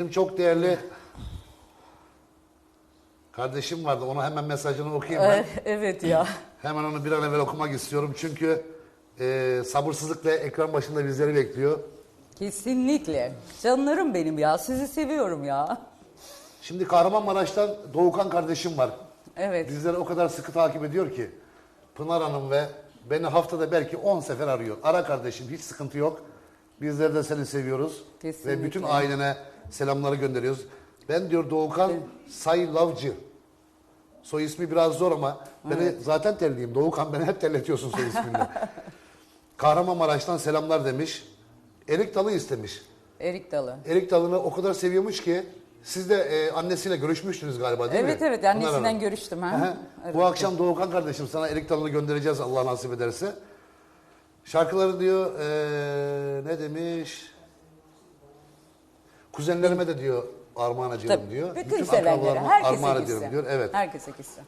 Benim çok değerli kardeşim vardı. Ona hemen mesajını okuyayım ben. Eh, evet ya. Hemen onu bir an evvel okumak istiyorum. Çünkü e, sabırsızlıkla ekran başında bizleri bekliyor. Kesinlikle. Canlarım benim ya. Sizi seviyorum ya. Şimdi Kahramanmaraş'tan Doğukan kardeşim var. Evet. Bizleri o kadar sıkı takip ediyor ki Pınar Hanım ve beni haftada belki 10 sefer arıyor. Ara kardeşim hiç sıkıntı yok. Bizler de seni seviyoruz. Kesinlikle. Ve bütün ailene selamları gönderiyoruz. Ben diyor Doğukan Saylavcı. Soy ismi biraz zor ama beni zaten telliyim. Doğukan beni hep terletiyorsun soy isminde. Kahramanmaraş'tan selamlar demiş. Erik dalı istemiş. Erik Dalı. Erik dalını o kadar seviyormuş ki siz de e, annesiyle görüşmüştünüz galiba değil mi? Evet evet Pınar annesinden görüştüm. Ha? Evet. Bu akşam Doğukan kardeşim sana erik dalını göndereceğiz Allah nasip ederse. Şarkıları diyor e, ne demiş? Kuzenlerime de diyor armağan ediyorum Tabii. diyor. Bütün sevenlere, akrabalarıma herkese armağan gitsin. ediyorum diyor. Evet. Herkese gitsin.